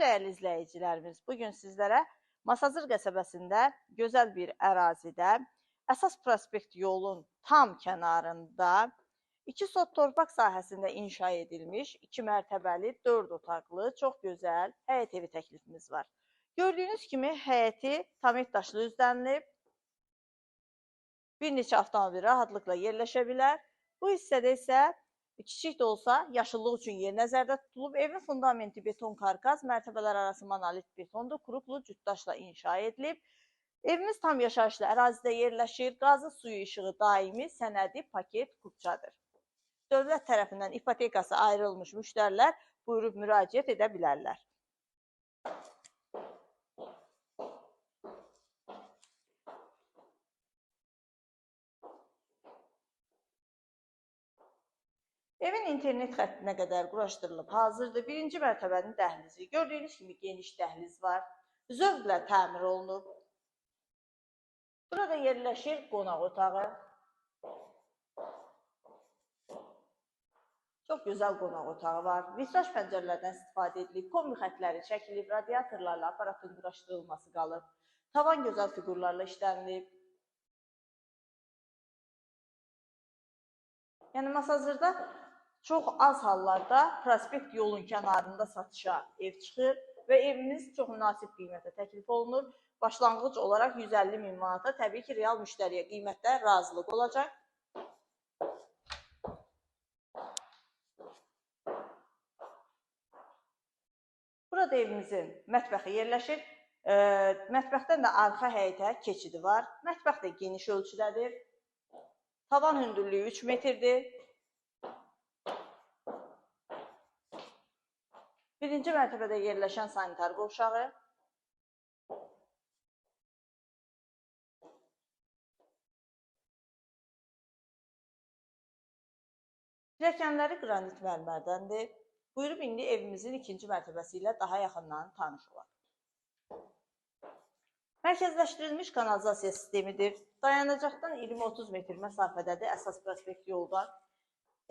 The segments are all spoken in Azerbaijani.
dəyərli izləyicilərimiz, bu gün sizlərə Masazır qəsəbəsində gözəl bir ərazidə, əsas prospekt yolun tam kənarında, iki sot torpaq sahəsində inşa edilmiş, iki mərtəbəli, dörd otaqlı, çox gözəl həyət evi təklifimiz var. Gördüyünüz kimi həyəti tamet daşlı üzdənilib, bir neçə avtomobil rahatlıqla yerləşə bilər. Bu hissədə isə kiçik də olsa yaşıllıq üçün yer nəzərdə tutulub. Evin fundamenti beton karkas, mərtəbələr arası monolit betondur, kuruklu cütdaşla inşa edilib. Evimiz tam yaşayışlı ərazidə yerləşir. Qazı suyu işığı daimi sənədi paket kupçadır. Dövlət tərəfindən ipotekası ayrılmış müştərilər buyurub müraciət edə bilərlər. Evin internet xəttinə qədər quraşdırılıb hazırdır. Birinci mərtəbənin dəhlizi. Gördüyünüz kimi geniş dəhliz var. Zövqlə təmir olunub. Burada yerləşir qonaq otağı. Çox gözəl qonaq otağı var. Vitraj pəncərələrdən istifadə edilib. Kombi xətləri çəkilib. Radiatorlarla aparatın quraşdırılması qalıb. Tavan gözəl fiqurlarla işlənilib. Yəni masazırda çox az hallarda prospekt yolun kənarında satışa ev çıxır və evimiz çox münasib qiymətə təklif olunur. Başlanğıc olaraq 150 min manata təbii ki, real müştəriyə qiymətdə razılıq olacaq. Burada evimizin mətbəxi yerləşir. E, mətbəxdən də arxa həyətə keçidi var. Mətbəx də geniş ölçüdədir. Tavan hündürlüyü 3 metrdir. Birinci mərtəbədə yerləşən sanitar qovşağı. Pilləkənləri qranit mərmərdəndir. Buyurub indi evimizin ikinci mərtəbəsi ilə daha yaxından tanış olaq. Mərkəzləşdirilmiş kanalizasiya sistemidir. Dayanacaqdan 20-30 metr məsafədədir əsas prospekt yoldan.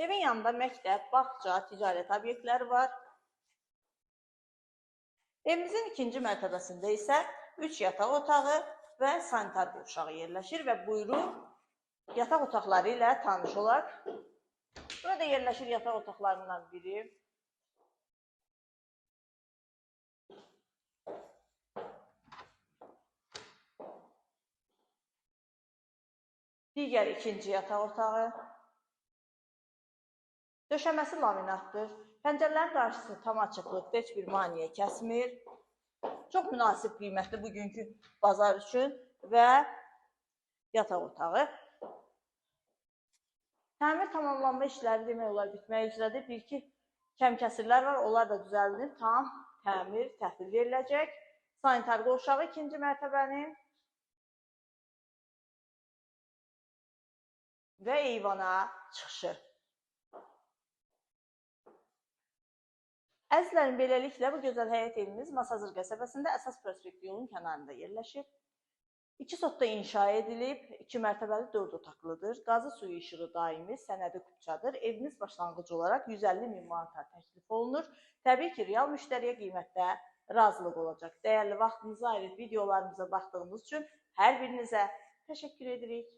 Evin yanında məktəb, bağça, ticarət obyektləri var. Evimizin ikinci mərtəbəsində isə 3 yataq otağı və sanitar qovşağı yerləşir və buyurub yataq otaqları ilə tanış olaq. Burada yerləşir yataq otaqlarından biri. Digər ikinci yataq otağı. Döşəməsi laminatdır. Pəncərələrin qarşısı tam açıqlıqda, heç bir maneə kəsmir. Çox münasib qiymətli bugünkü bazar üçün və yataq otağı. Təmir tamamlanma işləri demək olar bitmək üzrədir. Bir-iki kəmkəsirlər var, onlar da düzəldilib, tam təmir, təhvil veriləcək. Sanitar qovşağı ikinci mərtəbənin və eyvana çıxışı. Əzizlərim, beləliklə bu gözəl həyət evimiz Masazır qəsəbəsində əsas prospekt yolun kənarında yerləşir. İki sotda inşa edilib, iki mərtəbəli dörd otaqlıdır. Qazı suyu işığı daimi, sənədi kupçadır. Evimiz başlanğıc olaraq 150 min manata təklif olunur. Təbii ki, real müştəriyə qiymətdə razılıq olacaq. Dəyərli vaxtınızı ayırıb videolarımıza baxdığınız üçün hər birinizə təşəkkür edirik.